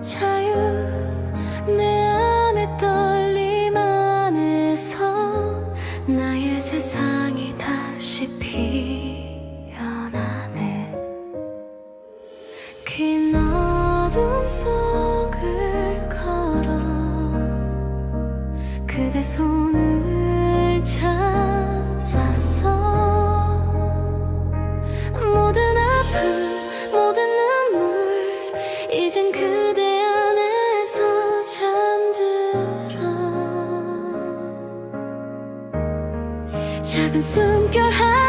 자유 내 안에 떨림 안에서 나의 세상이 다시 피어나네. 긴 어둠 속을 걸어 그대 손을 찾았어 모든 아픔 모든 눈물 이젠 그 작은 숨결 한